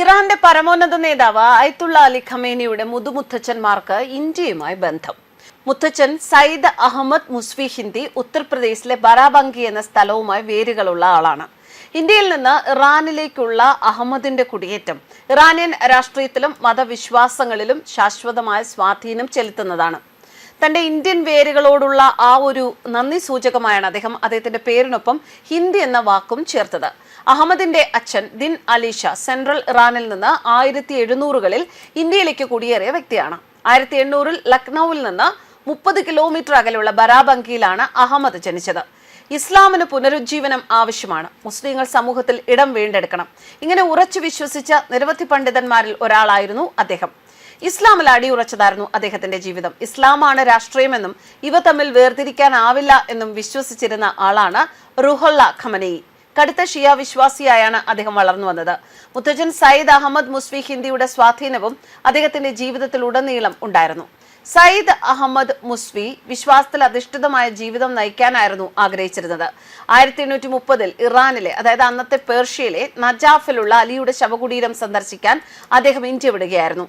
ഇറാന്റെ പരമോന്നത നേതാവ് അയത്തുള്ള അലി ഖമേനിയുടെ മുതുമുത്തച്ഛന്മാർക്ക് ഇന്ത്യയുമായി ബന്ധം. മുത്തച്ഛൻ സയ്യിദ് അഹമ്മദ് മുസ്ഫി ഹിന്ദി ഉത്തർപ്രദേശിലെ ബറാബങ്കി എന്ന സ്ഥലവുമായി വേരുകളുള്ള ആളാണ്. ഇന്ത്യയിൽ നിന്ന് ഇറാനിലേക്കുള്ള അഹമ്മദിന്റെ കുടിയേറ്റം ഇറാനിയൻ രാഷ്ട്രീയത്തിലും മതവിശ്വാസങ്ങളിലും ശാശ്വതമായ സ്വാധീനം ചെലുത്തുന്നതാണ്. തന്റെ ഇന്ത്യൻ വേരുകളോടുള്ള ആ ഒരു നന്ദി സൂചകമായാണ് അദ്ദേഹം അദ്ദേഹത്തിന്റെ പേരിനൊപ്പം ഹിന്ദി എന്ന വാക്കും ചേർത്തത്. അഹമ്മദിന്റെ അച്ഛൻ ദിൻ അലീഷ സെൻട്രൽ ഇറാനിൽ നിന്ന് ആയിരത്തി എഴുന്നൂറുകളിൽ ഇന്ത്യയിലേക്ക് കുടിയേറിയ വ്യക്തിയാണ്. ആയിരത്തി എണ്ണൂറിൽ ലക്നൌവിൽ നിന്ന് മുപ്പത് കിലോമീറ്റർ അകലെയുള്ള ബരാബങ്കിയിലാണ് അഹമ്മദ് ജനിച്ചത്. ഇസ്ലാമിന് പുനരുജ്ജീവനം ആവശ്യമാണ്. മുസ്ലിങ്ങൾ സമൂഹത്തിൽ ഇടം വീണ്ടെടുക്കണം. ഇങ്ങനെ ഉറച്ചു വിശ്വസിച്ച നിരവധി പണ്ഡിതന്മാരിൽ ഒരാളായിരുന്നു അദ്ദേഹം. ഇസ്ലാമിൽ അടിയുറച്ചതായിരുന്നു അദ്ദേഹത്തിന്റെ ജീവിതം. ഇസ്ലാമാണ് രാഷ്ട്രീയമെന്നും ഇവ തമ്മിൽ വേർതിരിക്കാനാവില്ല എന്നും വിശ്വസിച്ചിരുന്ന ആളാണ് റുഹുള്ള ഖമനയി. കടുത്ത ഷിയ വിശ്വാസിയായാണ് അദ്ദേഹം വളർന്നു വന്നത്. മുത്തജൻ സയ്യിദ് അഹമ്മദ് മുസ്ഫി ഹിന്ദിയുടെ സ്വാധീനവും അദ്ദേഹത്തിന്റെ ജീവിതത്തിലുടനീളം ഉണ്ടായിരുന്നു. സയ്യിദ് അഹമ്മദ് മുസ്വി വിശ്വാസത്തിൽ അധിഷ്ഠിതമായ ജീവിതം നയിക്കാനായിരുന്നു ആഗ്രഹിച്ചിരുന്നത്. ആയിരത്തി എണ്ണൂറ്റി മുപ്പതിൽ ഇറാനിലെ അതായത് അന്നത്തെ പേർഷ്യയിലെ നജാഫിലുള്ള അലിയുടെ ശവകുടീരം സന്ദർശിക്കാൻ അദ്ദേഹം ഇന്ത്യ വിടുകയായിരുന്നു.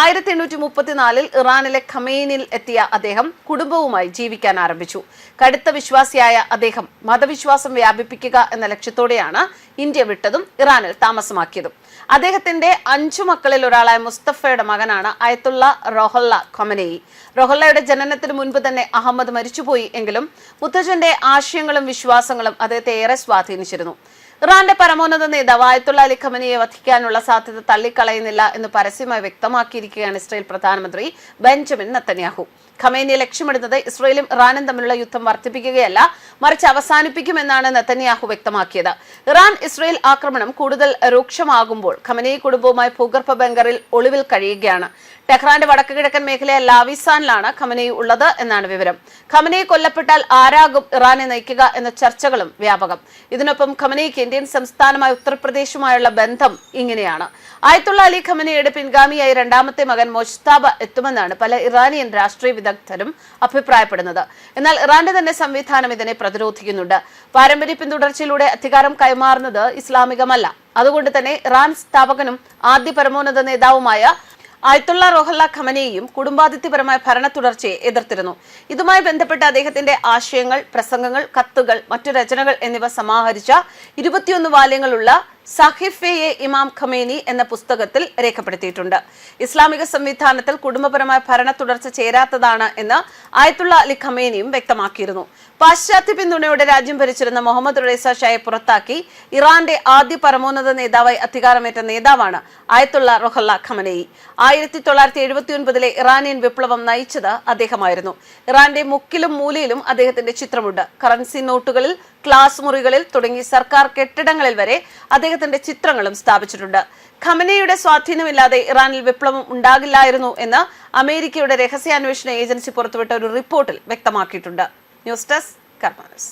ആയിരത്തി എണ്ണൂറ്റി മുപ്പത്തിനാലിൽ ഇറാനിലെ ഖമേനിൽ എത്തിയ അദ്ദേഹം കുടുംബവുമായി ജീവിക്കാൻ ആരംഭിച്ചു. കടുത്ത വിശ്വാസിയായ അദ്ദേഹം മതവിശ്വാസം വ്യാപിപ്പിക്കുക എന്ന ലക്ഷ്യത്തോടെയാണ് ഇന്ത്യ വിട്ടതും ഇറാനിൽ താമസമാക്കിയതും. അദ്ദേഹത്തിന്റെ അഞ്ചു മക്കളിൽ ഒരാളായ മുസ്തഫയുടെ മകനാണ് അയത്തുള്ള റൊഹല്ല ഖൊമനയി. റൊഹല്ലയുടെ ജനനത്തിന് മുൻപ് തന്നെ അഹമ്മദ് മരിച്ചുപോയി എങ്കിലും മുത്തജന്റെ ആശയങ്ങളും വിശ്വാസങ്ങളും അദ്ദേഹത്തെ ഏറെ സ്വാധീനിച്ചിരുന്നു. ഇറാന്റെ പരമോന്നത നേതാവ് ആയത്തുള്ള അലി ഖമനിയെ വധിക്കാനുള്ള സാധ്യത തള്ളിക്കളയുന്നില്ല എന്ന് പരസ്യമായി വ്യക്തമാക്കിയിരിക്കുകയാണ് ഇസ്രയേൽ പ്രധാനമന്ത്രി ബെഞ്ചമിൻ നത്തന്യാഹു. ഖമേനിയെ ലക്ഷ്യമിടുന്നത് ഇസ്രയേലും ഇറാനും തമ്മിലുള്ള യുദ്ധം വർദ്ധിപ്പിക്കുകയല്ല മറിച്ച് അവസാനിപ്പിക്കുമെന്നാണ് നത്തന്യാഹു വ്യക്തമാക്കിയത്. ഇറാൻ ഇസ്രയേൽ ആക്രമണം കൂടുതൽ രൂക്ഷമാകുമ്പോൾ ഖമനിയെ കുടുംബവുമായി ഭൂഗർഭ ബംഗറിൽ ഒളിവിൽ കഴിയുകയാണ്. ടെഹ്റാന്റെ വടക്ക് കിഴക്കൻ മേഖലയായ ലാവിസാനിലാണ് ഖമനി ഉള്ളത് എന്നാണ് വിവരം. ഖമനിയെ കൊല്ലപ്പെട്ടാൽ ആരാകും ഇറാനെ നയിക്കുക എന്ന ചർച്ചകളും വ്യാപകം. ഇതിനൊപ്പം ഖമനിക്ക് ഇന്ത്യൻ സംസ്ഥാനമായ ഉത്തർപ്രദേശുമായുള്ള ബന്ധം ഇങ്ങനെയാണ്. ആയത്തുള്ള അലി ഖമനിയുടെ പിൻഗാമിയായി രണ്ടാമത്തെ മകൻ മൊഷ്താബ എത്തുമെന്നാണ് പല ഇറാനിയൻ രാഷ്ട്രീയ വിദഗ്ധരും അഭിപ്രായപ്പെടുന്നത്. എന്നാൽ ഇറാന്റെ തന്നെ സംവിധാനം ഇതിനെ പ്രതിരോധിക്കുന്നുണ്ട്. പാരമ്പര്യ പിന്തുടർച്ചയിലൂടെ അധികാരം കൈമാറുന്നത് ഇസ്ലാമികമല്ല. അതുകൊണ്ട് തന്നെ ഇറാൻ സ്ഥാപകനും ആദ്യ പരമോന്നത നേതാവുമായ ആയത്തുള്ള റോഹല്ല ഖമനെയും കുടുംബാതിഥ്യപരമായ ഭരണ തുടർച്ചയെ എതിർത്തിരുന്നു. ഇതുമായി ബന്ധപ്പെട്ട അദ്ദേഹത്തിന്റെ ആശയങ്ങൾ പ്രസംഗങ്ങൾ കത്തുകൾ മറ്റു രചനകൾ എന്നിവ സമാഹരിച്ച ഇരുപത്തിയൊന്ന് വാല്യങ്ങളുള്ള സഹിഫെയെ ഇമാം ഖമേനി എന്ന പുസ്തകത്തിൽ രേഖപ്പെടുത്തിയിട്ടുണ്ട്. ഇസ്ലാമിക സംവിധാനത്തിൽ കുടുംബപരമായ ഭരണ തുടർച്ച ചേരാത്തതാണ് എന്ന് ആയത്തുള്ള അലി ഖമേനിയും വ്യക്തമാക്കിയിരുന്നു. പാശ്ചാത്യ പിന്തുണയോടെ രാജ്യം ഭരിച്ചിരുന്ന മുഹമ്മദ് റൈസ ഷായെ പുറത്താക്കി ഇറാന്റെ ആദ്യ പരമോന്നത നേതാവായി അധികാരമേറ്റ നേതാവാണ് ആയത്തുള്ള റൊഹല്ല ഖമനേയി. ആയിരത്തി തൊള്ളായിരത്തി എഴുപത്തി ഒൻപതിലെ ഇറാനിയൻ വിപ്ലവം നയിച്ചത് അദ്ദേഹമായിരുന്നു. ഇറാന്റെ മുക്കിലും മൂലയിലും അദ്ദേഹത്തിന്റെ ചിത്രമുണ്ട്. കറൻസി നോട്ടുകളിൽ ക്ലാസ് മുറികളിൽ തുടങ്ങി സർക്കാർ കെട്ടിടങ്ങളിൽ വരെ അദ്ദേഹത്തിന്റെ ചിത്രങ്ങളും സ്ഥാപിച്ചിട്ടുണ്ട്. ഖമനയുടെ സ്വാധീനമില്ലാതെ ഇറാനിൽ വിപ്ലവം ഉണ്ടാകില്ലായിരുന്നു എന്ന് അമേരിക്കയുടെ രഹസ്യാന്വേഷണ ഏജൻസി പുറത്തുവിട്ട ഒരു റിപ്പോർട്ടിൽ വ്യക്തമാക്കിയിട്ടുണ്ട്. News desk കർമാനസ്.